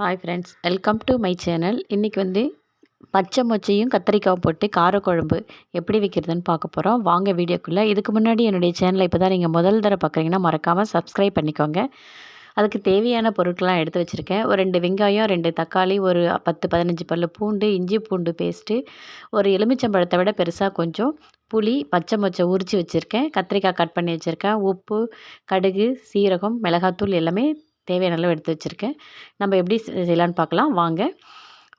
Hi friends welcome to my channel இன்றைக்கி வந்து பச்சை மொச்சையும் கத்திரிக்காய் போட்டு காரக்குழம்பு எப்படி வைக்கிறதுன்னு பார்க்க போகிறோம் வாங்க வீடியோக்குள்ளே. இதுக்கு முன்னாடி என்னுடைய சேனலை இப்போ தான் நீங்கள் முதல் தடவை பார்க்குறீங்கன்னா மறக்காமல் சப்ஸ்கிரைப் பண்ணிக்கோங்க. அதுக்கு தேவையான பொருட்கள்லாம் எடுத்து வச்சுருக்கேன். ஒரு ரெண்டு வெங்காயம் ரெண்டு தக்காளி ஒரு பத்து பதினஞ்சு பல் பூண்டு இஞ்சி பூண்டு பேஸ்ட்டு ஒரு எலுமிச்சம்பழத்தை விட பெருசாக கொஞ்சம் புளி பச்சை மொச்சை உரித்து வச்சுருக்கேன். கத்திரிக்காய் கட் பண்ணி வச்சுருக்கேன். உப்பு கடுகு சீரகம் மிளகாத்தூள் எல்லாமே தேவையான அளவு எடுத்து வச்சுருக்கேன். நம்ம எப்படி செய்யலான்னு பார்க்கலாம். வாங்க.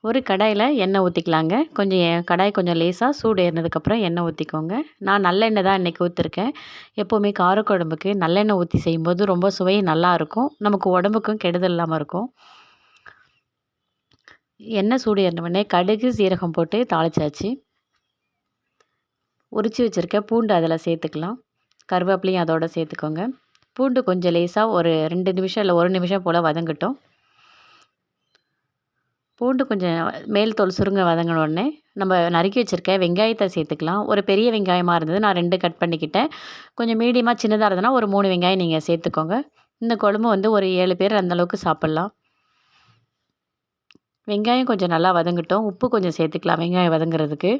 ஒரு கடாயில் எண்ணெய் ஊற்றிக்கலாங்க கொஞ்சம் கடாய் கொஞ்சம் லேசாக சூடு ஏறினதுக்கப்புறம் எண்ணெய் ஊற்றிக்கோங்க நான் நல்லெண்ணெய் தான் இன்றைக்கி ஊற்றிருக்கேன் எப்போவுமே காரக்குழம்புக்கு நல்லெண்ணெய் ஊற்றி செய்யும்போது ரொம்ப சுவை நல்லாயிருக்கும் நமக்கு உடம்புக்கும் கெடுதல் இல்லாமல் இருக்கும். எண்ணெய் சூடு ஏறினவுடனே கடுகு சீரகம் போட்டு தாளிச்சாச்சு. உரித்து வச்சுருக்க பூண்டு அதில் சேர்த்துக்கலாம். கருவேப்பிலையும் அதோடு சேர்த்துக்கோங்க. பூண்டு கொஞ்சம் லேசாக ஒரு ரெண்டு நிமிஷம் இல்லை ஒரு நிமிஷம் போல் வதங்கட்டும். பூண்டு கொஞ்சம் மேல் தோல் சுருங்க வதங்கினோடனே நம்ம நறுக்கி வச்சுருக்க வெங்காயத்தை சேர்த்துக்கலாம். ஒரு பெரிய வெங்காயமாக இருந்தது நான் ரெண்டு கட் பண்ணிக்கிட்டேன். கொஞ்சம் மீடியமாக சின்னதாக இருந்ததுன்னா ஒரு மூணு வெங்காயம் நீங்கள் சேர்த்துக்கோங்க. இந்த குழம்பு வந்து ஒரு ஏழு பேர் அந்தளவுக்கு சாப்பிட்லாம். வெங்காயம் கொஞ்சம் நல்லா வதங்கட்டும். உப்பு கொஞ்சம் சேர்த்துக்கலாம் வெங்காயம் வதங்குறதுக்கு.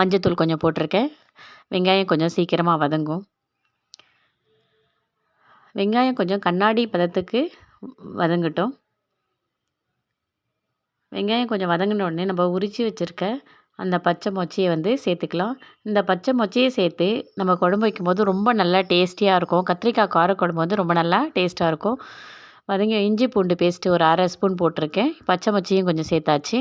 மஞ்சத்தூள் கொஞ்சம் போட்டிருக்கேன். வெங்காயம் கொஞ்சம் சீக்கிரமாக வதங்கும். வெங்காயம் கொஞ்சம் கண்ணாடி பதத்துக்கு வதங்கட்டும். வெங்காயம் கொஞ்சம் வதங்கின உடனே நம்ம உரித்து வச்சுருக்க அந்த பச்சை மொச்சையை வந்து சேர்த்துக்கலாம். இந்த பச்சை மொச்சையை சேர்த்து நம்ம குழம்பு வைக்கும்போது ரொம்ப நல்லா டேஸ்டியாக இருக்கும். கத்திரிக்காய் காரக்குழம்பு வந்து ரொம்ப நல்லா டேஸ்ட்டாக இருக்கும். வதங்கி இஞ்சி பூண்டு பேஸ்ட்டு ஒரு அரை ஸ்பூன் போட்டிருக்கேன். பச்சை மொச்சையும் கொஞ்சம் சேர்த்தாச்சு.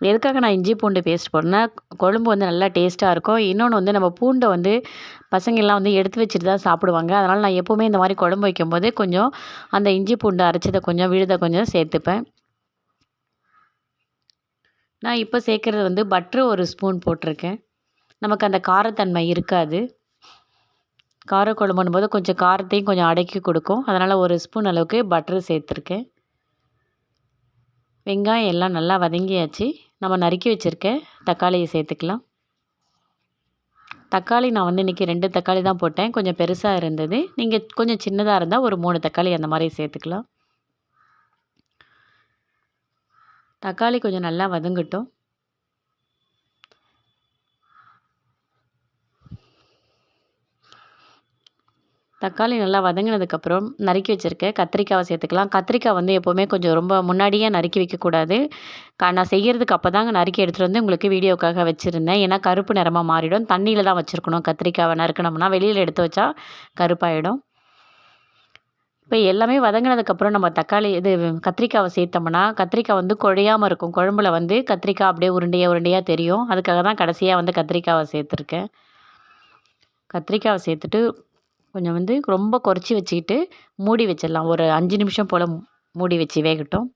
எதுக்காக நான் இஞ்சி பூண்டு பேஸ்ட் போடுறேன்னா குழம்பு வந்து நல்லா டேஸ்ட்டாக இருக்கும். இன்னொன்று வந்து நம்ம பூண்டை வந்து பசங்கள்லாம் வந்து எடுத்து வச்சுட்டு தான் சாப்பிடுவாங்க. அதனால் நான் எப்போவுமே இந்த மாதிரி குழம்பு வைக்கும்போது கொஞ்சம் அந்த இஞ்சி பூண்டு அரைச்சதை கொஞ்சம் விழுதை கொஞ்சம் சேர்த்துப்பேன். நான் இப்போ சேர்க்குறது வந்து பட்ரு ஒரு ஸ்பூன் போட்டிருக்கேன். நமக்கு அந்த காரத்தன்மை இருக்காது. கார குழம்புன்னும் போது கொஞ்சம் காரத்தையும் கொஞ்சம் அடக்கி கொடுக்கும். அதனால் ஒரு ஸ்பூன் அளவுக்கு பட்ரு சேர்த்துருக்கேன். வெங்காயம் எல்லாம் நல்லா வதங்கியாச்சு. நம்ம நறுக்கி வச்சுருக்க தக்காளியை சேர்த்துக்கலாம். தக்காளி நான் வந்து இன்றைக்கி ரெண்டு தக்காளி தான் போட்டேன். கொஞ்சம் பெருசாக இருந்தது. நீங்கள் கொஞ்சம் சின்னதாக இருந்தால் ஒரு மூணு தக்காளி அந்த மாதிரி சேர்த்துக்கலாம். தக்காளி கொஞ்சம் நல்லா வதங்கட்டும். தக்காளி நல்லா வதங்கினதுக்கப்புறம் நறுக்கி வச்சுருக்க கத்திரிக்காவை சேர்த்துக்கலாம். கத்திரிக்காய் வந்து எப்போவுமே கொஞ்சம் ரொம்ப முன்னாடியே நறுக்கி வைக்கக்கூடாது. க நான் செய்கிறதுக்கு அப்போ தாங்க நறுக்கி எடுத்துகிட்டு வந்து உங்களுக்கு வீடியோக்காக வச்சுருந்தேன். ஏன்னா கருப்பு நிறமாக மாறிடும். தண்ணியில் தான் வச்சுருக்கணும். கத்திரிக்காவை நறுக்கணும்னா வெளியில் எடுத்து வச்சா கருப்பாயிடும். இப்போ எல்லாமே வதங்கினதுக்கப்புறம் நம்ம தக்காளி இது கத்திரிக்காவை சேர்த்தோம்னா கத்திரிக்காய் வந்து குழையாமல் இருக்கும். குழம்புல வந்து கத்திரிக்காய் அப்படியே உருண்டையாக உருண்டையாக தெரியும். அதுக்காக தான் கடைசியாக வந்து கத்திரிக்காவை சேர்த்துருக்கேன். கத்திரிக்காவை சேர்த்துட்டு கொஞ்சம் வந்து ரொம்ப குறைச்சி வச்சுக்கிட்டு மூடி வச்சிடலாம். ஒரு அஞ்சு நிமிஷம் போல் மூடி வச்சு வேகட்டும்.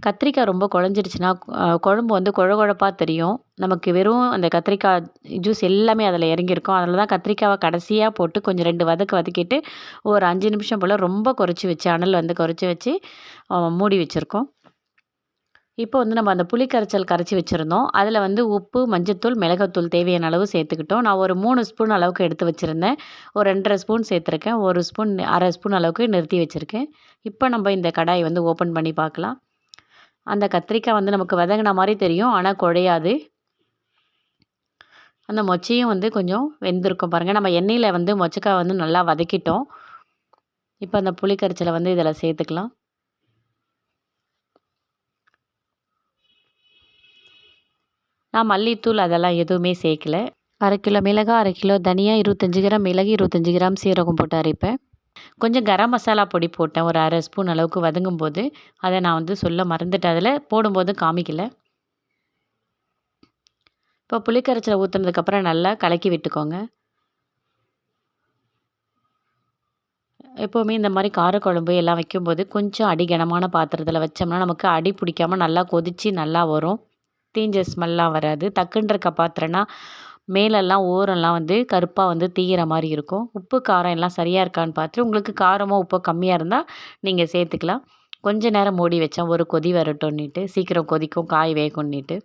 கத்திரிக்காய் ரொம்ப குழஞ்சிருச்சுன்னா குழம்பு வந்து குழ குழப்பாக தெரியும். நமக்கு வெறும் அந்த கத்திரிக்காய் ஜூஸ் எல்லாமே அதில் இறங்கியிருக்கும். அதில் தான் கத்திரிக்காவை கடைசியாக போட்டு கொஞ்சம் ரெண்டு வதக்கு வதக்கிட்டு ஒரு அஞ்சு நிமிஷம் போல் ரொம்ப குறைச்சி வச்சு அனல் வந்து குறைச்சி வச்சு மூடி வச்சுருக்கோம். இப்போ வந்து நம்ம அந்த புளி கரைச்சல் கரைச்சி வச்சுருந்தோம். அதில் வந்து உப்பு மஞ்சத்தூள் மிளகாத்தூள் தேவையான அளவு சேர்த்துக்கிட்டோம். நான் ஒரு மூணு ஸ்பூன் அளவுக்கு எடுத்து வச்சுருந்தேன். ஒரு ரெண்டரை ஸ்பூன் சேர்த்துருக்கேன். ஒரு ஸ்பூன் அரை ஸ்பூன் அளவுக்கு நிறுத்தி வச்சுருக்கேன். இப்போ நம்ம இந்த கடாயை வந்து ஓப்பன் பண்ணி பார்க்கலாம். அந்த கத்திரிக்காய் வந்து நமக்கு விதங்கின மாதிரி தெரியும் ஆனால் குழையாது. அந்த மொச்சையும் வந்து கொஞ்சம் வெந்திருக்கும் பாருங்கள் நம்ம எண்ணெயில் வந்து மொச்சக்காய் வந்து நல்லா வதக்கிட்டோம். இப்போ அந்த புளிக்கரைச்சலை வந்து இதில் சேர்த்துக்கலாம். நான் மல்லித்தூள் அதெல்லாம் எதுவுமே சேர்க்கல. அரை கிலோ மிளகாய் அரை கிலோ தனியாக இருபத்தஞ்சி கிராம் மிளகு இருபத்தஞ்சி கிராம் சீரகம் போட்டு அரைப்பேன் கொஞ்சம் கரம் மசாலா பொடி போட்டேன் ஒரு அரை ஸ்பூன் அளவுக்கு வதங்கும் போது அதை நான் வந்து சொல்ல மறந்துட்டேன். அதில் போடும்போது காமிக்கல. இப்போ புளிக்கரைச்சலை ஊற்றுனதுக்கப்புறம் நல்லா கலக்கி விட்டுக்கோங்க. எப்போவுமே இந்த மாதிரி காரக்குழம்பு எல்லாம் வைக்கும்போது கொஞ்சம் அடிகனமான பாத்திரத்தில் வச்சோம்னா நமக்கு அடி பிடிக்காமல் நல்லா கொதித்து நல்லா வரும். தீஞ்ச ஸ்மெல்லாம் வராது. தக்குன்ற பாத்திரம்னா மேலெல்லாம் ஓரெல்லாம் வந்து கருப்பாக வந்து தீயிற மாதிரி இருக்கும். உப்பு காரம் எல்லாம் சரியாக இருக்கான்னு பார்த்துட்டு உங்களுக்கு காரமோ உப்போ கம்மியாக இருந்தால் நீங்கள் சேர்த்துக்கலாம். கொஞ்ச நேரம் மூடி வச்சால் ஒரு கொதி வரட்டும்னிட்டு சீக்கிரம் கொதிக்கும் காய் வேகும்னிட்டு.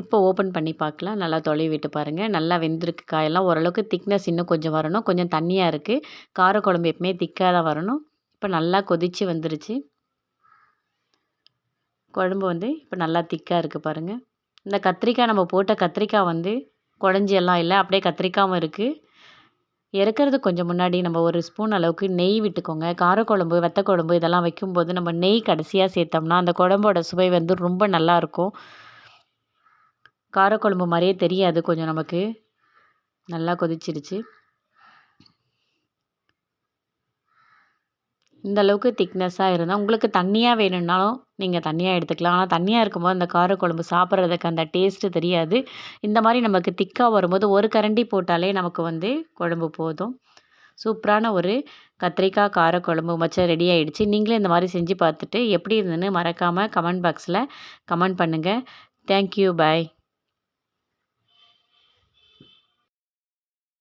இப்போ ஓப்பன் பண்ணி பார்க்கலாம். நல்லா தொலைவி விட்டு பாருங்கள் நல்லா வெந்திருக்கு காயெல்லாம். ஓரளவுக்கு திக்னஸ் இன்னும் கொஞ்சம் வரணும். கொஞ்சம் தண்ணியாக இருக்குது காரக்குழம்பு எப்பவுமே திக்காக தான் வரணும். இப்போ நல்லா கொதித்து வந்துருச்சு. குழம்பு வந்து இப்போ நல்லா திக்காக இருக்குது பாருங்கள் இந்த கத்திரிக்காய் நம்ம போட்ட கத்திரிக்காய் வந்து குழஞ்சி எல்லாம் இல்லை அப்படியே கத்திரிக்காவும் இருக்குது இறக்கிறது கொஞ்சம் முன்னாடி நம்ம ஒரு ஸ்பூன் அளவுக்கு நெய் விட்டுக்கோங்க. காரக்குழம்பு வெத்தக்குழம்பு இதெல்லாம் வைக்கும்போது நம்ம நெய் கடைசியாக சேர்த்தோம்னா அந்த குழம்போட சுவை வந்து ரொம்ப நல்லாயிருக்கும் காரக்குழம்பு மாதிரியே தெரியாது கொஞ்சம் நமக்கு. நல்லா கொதிச்சிருச்சு. இந்த அளவுக்கு திக்னஸ்ஸாக இருந்தால் உங்களுக்கு தண்ணியாக வேணும்னாலும் நீங்கள் தண்ணியாக எடுத்துக்கலாம். ஆனால் தண்ணியாக இருக்கும்போது அந்த காரக்குழம்பு சாப்பிட்றதுக்கு அந்த டேஸ்ட்டு தெரியாது. இந்த மாதிரி நமக்கு திக்காக வரும்போது ஒரு கரண்டி போட்டாலே நமக்கு வந்து குழம்பு போதும். சூப்பரான ஒரு கத்திரிக்காய் காரக்குழம்பு மச்சம் ரெடி ஆகிடுச்சு நீங்களே இந்த மாதிரி செஞ்சு பார்த்துட்டு எப்படி இருந்ததுன்னு மறக்காமல் கமெண்ட் பாக்ஸில் கமெண்ட் பண்ணுங்கள் தேங்க்யூ பாய்